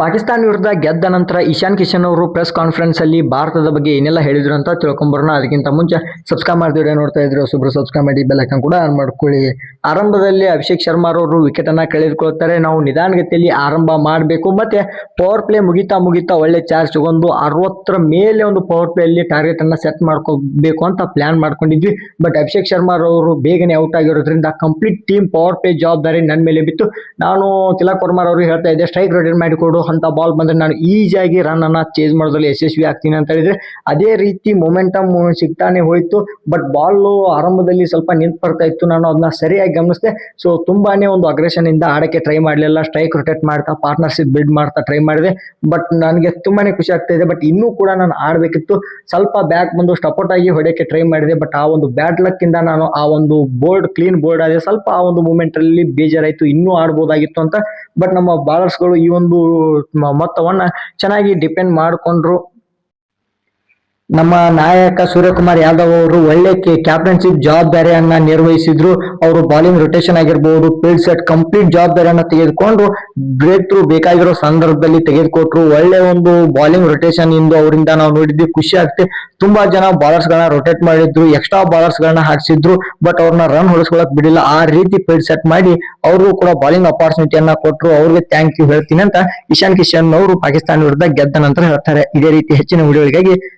ಪಾಕಿಸ್ತಾನ ವಿರುದ್ಧ ಗೆದ್ದ ನಂತರ ಇಶಾನ್ ಕಿಶನ್ ಅವರು ಪ್ರೆಸ್ ಕಾನ್ಫರೆನ್ಸ್ ಅಲ್ಲಿ ಭಾರತದ ಬಗ್ಗೆ ಏನೆಲ್ಲ ಹೇಳಿದ್ರು ಅಂತ ತಿಳ್ಕೊಂಬರೋಣ. ಅದಕ್ಕಿಂತ ಮುಂಚೆ ಸಬ್ಸ್ಕ್ರೈಬ್ ಮಾಡಿದ್ರೆ ನೋಡ್ತಾ ಇದ್ರು ಸುಬ್ರು ಸಬ್ಸ್ಕ್ರೈಬ್ ಮಾಡಿ ಬೆಲ್ ಐಕನ್ ಕೂಡ ಆನ್ ಮಾಡ್ಕೊಳ್ಳಿ. ಆರಂಭದಲ್ಲಿ ಅಭಿಷೇಕ್ ಶರ್ಮಾ ಅವರು ವಿಕೆಟ್ ಅನ್ನ ಕಳೆದುಕೊಳ್ತಾರೆ ನಾವು ನಿಧಾನಗತಿಯಲ್ಲಿ ಆರಂಭ ಮಾಡಬೇಕು. ಮತ್ತೆ ಪವರ್ ಪ್ಲೇ ಮುಗಿತಾ ಮುಗಿತಾ ಒಳ್ಳೆ ಚಾರ್ಜ್ ತಗೊಂಡು ಅರವತ್ತರ ಮೇಲೆ ಒಂದು ಪವರ್ ಪ್ಲೇ ಅಲ್ಲಿ ಟಾರ್ಗೆಟ್ ಅನ್ನ ಸೆಟ್ ಮಾಡ್ಕೋಬೇಕು ಅಂತ ಪ್ಲಾನ್ ಮಾಡ್ಕೊಂಡಿದ್ವಿ. ಬಟ್ ಅಭಿಷೇಕ್ ಶರ್ಮಾ ಅವರು ಬೇಗನೆ ಔಟ್ ಆಗಿರೋದ್ರಿಂದ ಕಂಪ್ಲೀಟ್ ಟೀಮ್ ಪವರ್ ಪ್ಲೇ ಜವಾಬ್ದಾರಿ ನನ್ನ ಮೇಲೆ ಬಿತ್ತು. ನಾನು ತಿಲಕ್ ವರ್ಮಾರ್ ಅವರು ಹೇಳ್ತಾ ಇದ್ದೆ ಸ್ಟ್ರೈಕ್ ರೊಟೇಟ್ ಮಾಡಿಕೊಡು ಅಂತ ಬಾಲ್ ಬಂದ್ರೆ ನಾನು ಈಸಿಯಾಗಿ ರನ್ ಅನ್ನ ಚೇಸ್ ಮಾಡೋದ್ರಲ್ಲಿ ಯಶಸ್ವಿ ಆಗ್ತೀನಿ ಅಂತ ಹೇಳಿದ್ರೆ ಅದೇ ರೀತಿ ಮೊಮೆಂಟಮ್ ಸಿಗ್ತಾನೆ ಹೋಯ್ತು. ಬಟ್ ಬಾಲು ಆರಂಭದಲ್ಲಿ ಸ್ವಲ್ಪ ನಿಂತು ಬರ್ತಾ ಇತ್ತು. ನಾನು ಅದನ್ನ ಸರಿಯಾಗಿ ಗಮನಿಸಿದೆ. ಸೊ ತುಂಬಾನೇ ಒಂದು ಅಗ್ರೆಷನ್ ಇಂದ ಆಡಕ್ಕೆ ಟ್ರೈ ಮಾಡಲಿಲ್ಲ. ಸ್ಟ್ರೈಕ್ ರೊಟೇಟ್ ಮಾಡ್ತಾ ಪಾರ್ಟ್ನರ್ಶಿಪ್ ಬಿಲ್ಡ್ ಮಾಡ್ತಾ ಟ್ರೈ ಮಾಡಿದೆ. ಬಟ್ ನನಗೆ ತುಂಬಾನೇ ಖುಷಿ ಆಗ್ತಾ ಇದೆ. ಬಟ್ ಇನ್ನೂ ಕೂಡ ನಾನು ಆಡಬೇಕಿತ್ತು. ಸ್ವಲ್ಪ ಬ್ಯಾಕ್ ಬಂದು ಸಪೋರ್ಟ್ ಆಗಿ ಹೊಡೆಯಕ್ಕೆ ಟ್ರೈ ಮಾಡಿದೆ. ಬಟ್ ಆ ಒಂದು ಲಕ್ ಇಂದ ನಾನು ಆ ಒಂದು ಬೋರ್ಡ್ ಕ್ಲೀನ್ ಬೋರ್ಡ್ ಆಗಿದೆ ಸ್ವಲ್ಪ ಆ ಒಂದು ಮೂಮೆಂಟ್ ಅಲ್ಲಿ ಬೇಜಾರಾಯ್ತು. ಇನ್ನೂ ಆಡ್ಬೋದಾಗಿತ್ತು ಅಂತ ಬಟ್ ನಮ್ಮ ಬಾಲರ್ಸ್ಗಳು ಈ ಒಂದು ಮೊತ್ತವನ್ನು ಮೊತ್ತವನ್ನ ಚೆನ್ನಾಗಿ ಡಿಪೆಂಡ್ ಮಾಡಿಕೊಂಡ್ರು. ನಮ್ಮ ನಾಯಕ ಸೂರ್ಯಕುಮಾರ್ ಯಾದವ್ ಅವರು ಒಳ್ಳೆ ಕ್ಯಾಪ್ಟನ್ಶಿಪ್ ಜವಾಬ್ದಾರಿಯನ್ನ ನಿರ್ವಹಿಸಿದ್ರು. ಅವರು ಬಾಲಿಂಗ್ ರೊಟೇಷನ್ ಆಗಿರ್ಬಹುದು ಫೀಲ್ಡ್ ಸೆಟ್ ಕಂಪ್ಲೀಟ್ ಜವಾಬ್ದಾರಿಯನ್ನ ತೆಗೆದುಕೊಂಡು ಬ್ರೇಕ್ ಥ್ರೂ ಬೇಕಾಗಿರೋ ಸಂದರ್ಭದಲ್ಲಿ ತೆಗೆದುಕೊಟ್ರು. ಒಳ್ಳೆ ಒಂದು ಬಾಲಿಂಗ್ ರೊಟೇಷನ್ ಇಂದು ಅವರಿಂದ ನಾವು ನೋಡಿದ್ವಿ. ಖುಷಿ ಆಗ್ತಿ. ತುಂಬಾ ಜನ ಬಾಲರ್ಸ್ ಗಳನ್ನ ರೊಟೇಟ್ ಮಾಡಿದ್ರು ಎಕ್ಸ್ಟ್ರಾ ಬಾಲರ್ಸ್ ಗಳನ್ನ ಹಾಕ್ಸಿದ್ರು ಬಟ್ ಅವ್ರನ್ನ ರನ್ ಹೊಡಿಸ್ಕೊಳಕ್ ಬಿಡಿಲ್ಲ. ಆ ರೀತಿ ಫೀಲ್ಡ್ ಸೆಟ್ ಮಾಡಿ ಅವ್ರಿಗೂ ಕೂಡ ಬಾಲಿಂಗ್ ಅಪಾರ್ಚುನಿಟಿಯನ್ನ ಕೊಟ್ರು. ಅವ್ರಿಗೆ ಥ್ಯಾಂಕ್ ಯು ಹೇಳ್ತೀನಿ ಅಂತ ಇಶಾನ್ ಕಿಶನ್ ಅವರು ಪಾಕಿಸ್ತಾನ ವಿರುದ್ಧ ಗೆದ್ದ ನಂತರ ಹೇಳ್ತಾರೆ. ಇದೇ ರೀತಿ ಹೆಚ್ಚಿನ ವಿಡಿಯೋಗಳಿಗಾಗಿ